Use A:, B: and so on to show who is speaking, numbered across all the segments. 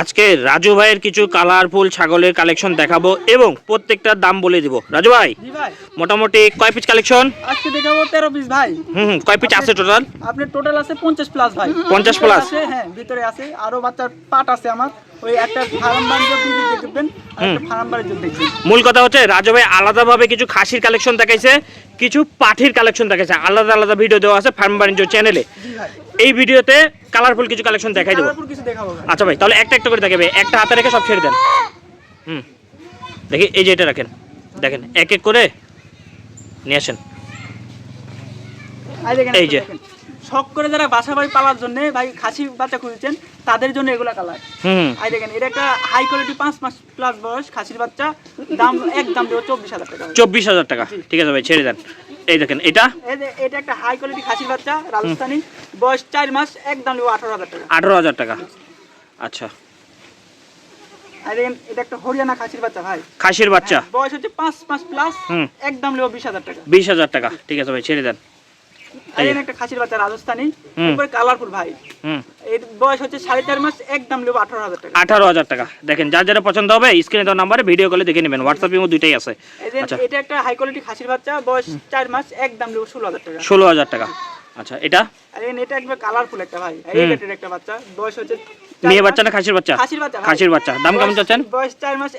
A: আজকে রাজু ভাইয়ের কিছু কালারফুল ছাগলের কালেকশন দেখাবো এবং প্রত্যেকটার দাম বলে দিব। রাজু ভাই মোটামুটি কয় পিস কালেকশন?
B: আজকে দেখাবো তেরো পিস ভাই।
A: হুম হুম কয় পিস আছে টোটাল
B: আপনার টোটাল আছে পঞ্চাশ প্লাস ভাই।
A: 50 প্লাস
B: আছে, হ্যাঁ ভিতরে আছে। আরও বাচ্চার পাট আছে আমার। ওই একটা ফার্ম বাণিজ্য বিক্রি দেখবেন আর একটা ফার্ম বাণিজ্য দেখবেন
A: মূল কথা হচ্ছে রাজু ভাই আলাদাভাবে কিছু খাসির কালেকশন দেখাইছে কিছু পাঠির কালেকশন দেখাইছে। আলাদা আলাদা ভিডিও দেওয়া আছে ফার্ম বাণিজ্য চ্যানেলে এই ভিডিওতে কালারফুল কিছু কালেকশন দেখাই দেবো। আচ্ছা ভাই তাহলে একটা একটা করে দেখাবে। একটা হাতে রেখে সব ছেড়ে দেন। হুম। দেখি এই যে এটা রাখেন। দেখেন এক এক করে নিয়ে আসেন।
B: এই
A: যে।
B: শখ করে যারা বাসা বাড়ি পালার জন্য ভাই খাসি বাচ্চা খুঁজছেন তাদের জন্য এগুলা কালার
A: হুম
B: আই দেখেন এটা একটা হাই কোয়ালিটি পাঁচ মাস প্লাস বয়স খাসির বাচ্চা। দাম এক দাম দেবো চব্বিশ হাজার টাকা।
A: চব্বিশ হাজার টাকা। ঠিক আছে ভাই ছেড়ে দেন। এই দেখেন এটা?
B: এটা একটা হাই কোয়ালিটি খাসির বাচ্চা রাজস্থানি। বয়স চার মাস একদম আঠারো হাজার টাকা।
A: আঠারো হাজার টাকা। আচ্ছা।
B: আর এটা একটা হরিয়ানা খাসির বাচ্চা ভাই।
A: খাসির বাচ্চা?
B: বয়স হচ্ছে পাঁচ মাস প্লাস
A: একদম
B: এক বিশ হাজার টাকা।
A: বিশ হাজার টাকা। ঠিক আছে ভাই ছেড়ে দেন।
B: এখানে একটা খাসির বাচ্চা রাজস্থানি উপরে কালারফুল ভাই। এর বয়স হচ্ছে সাড়ে চার মাস একদম নেব আঠারো হাজার টাকা।
A: আঠারো হাজার টাকা। দেখেন যার যারা পছন্দ হবে স্ক্রিনে দেওয়া নাম্বারে ভিডিও কলে দেখে নেবেন। হোয়াটসঅ্যাপে দুইটাই আছে। আচ্ছা।
B: এটা একটা হাই কোয়ালিটি খাসির বাচ্চা বয়স চার মাস একদম নেব ষোলো হাজার টাকা।
A: ষোলো হাজার টাকা। আচ্ছা এটা?
B: এটা একবার কালারফুল একটা ভাই এই একটা বাচ্চা বয়স হচ্ছে
A: মেয়ে বাচ্চা না খাসির বাচ্চা?
B: খাসির বাচ্চা
A: দাম কেমন চাচ্ছেন?
B: বয়স মাস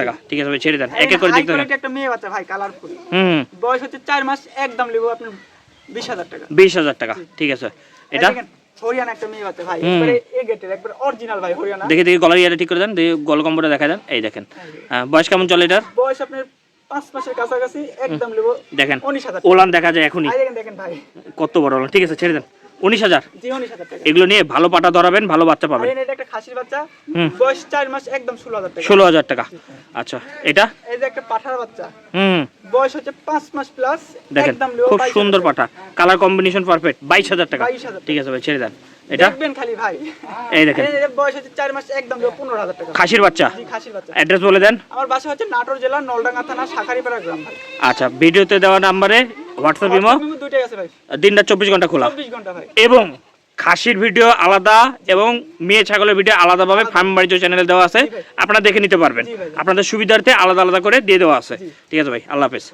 B: টাকা।
A: ঠিক আছে ভাই ছেড়ে দেন। এক এক করে দেখতে থাকেন।
B: কোয়ালিটি একটা মেয়ে বাচ্চা ভাই কালারফুল
A: হুম হুম।
B: বয়স হচ্ছে চার মাস এক দাম নেব আপনার বিশ হাজার টাকা।
A: বিশ হাজার টাকা। ঠিক আছে। এটা?
B: হরিয়ানা একটা মেয়ে বাচ্চা ভাই। একবারে এ গেটের একবার অরিজিনাল ভাই হরিয়ানা।
A: দেখে দেখে গলার ইয়াটা ঠিক করে দেন। দেখি গল কম্বটা দেখা দেন। এই দেখেন। বয়স কেমন চলে এটার?
B: বয়স আপনার পাঁচ মাসের কাছাকাছি একদম
A: দেখেন ওলান দেখা যায় এখনই।
B: দেখেন ভাই।
A: কত বড় ওলান। ঠিক আছে ছেড়ে দেন। উনিশ হাজার। এগুলো নিয়ে ভালো পাটা ধরাবেন ভালো বাচ্চা পাবেন।
B: এটা একটা খাসির বাচ্চা বয়স চার মাস একদম ষোলো হাজার টাকা।
A: ষোলো হাজার টাকা। আচ্ছা এটা?
B: এই যে একটা পাঠার বাচ্চা।
A: হুম।
B: বয়স হচ্ছে পাঁচ মাস প্লাস
A: দেখেন খুব সুন্দর কালার কম্বিনেশন পারফেক্ট বাইশ হাজার টাকা। ঠিক আছে ভাই ছেড়ে দেন। এটা?
B: দেখবেন খালি ভাই।
A: এই দেখেন।
B: বয়স হচ্ছে চার মাস একদম টাকা।
A: খাসির বাচ্চা?
B: জি খাসির বাচ্চা।
A: অ্যাড্রেস বলে দেন।
B: আমার বাসা হচ্ছে নাটোর জেলা নলডাঙ্গা থানা শাখারিপাড়া গ্রাম।
A: আচ্ছা ভিডিওতে দেওয়া নাম্বারে হোয়াটসঅ্যাপ ইমো
B: দুইটাই আছে ভাই।
A: দিনটা চব্বিশ ঘণ্টা খোলা।
B: চব্বিশ ঘণ্টা ভাই।
A: এবং খাসির ভিডিও আলাদা এবং মেয়ে ছাগলের ভিডিও আলাদাভাবে ফার্ম বাণিজ্য চ্যানেলে দেওয়া আছে। আপনারা দেখে নিতে পারবেন। আপনাদের সুবিধার্থে আলাদা আলাদা করে দিয়ে দেওয়া আছে। ঠিক আছে ভাই আল্লাহ হাফেজ।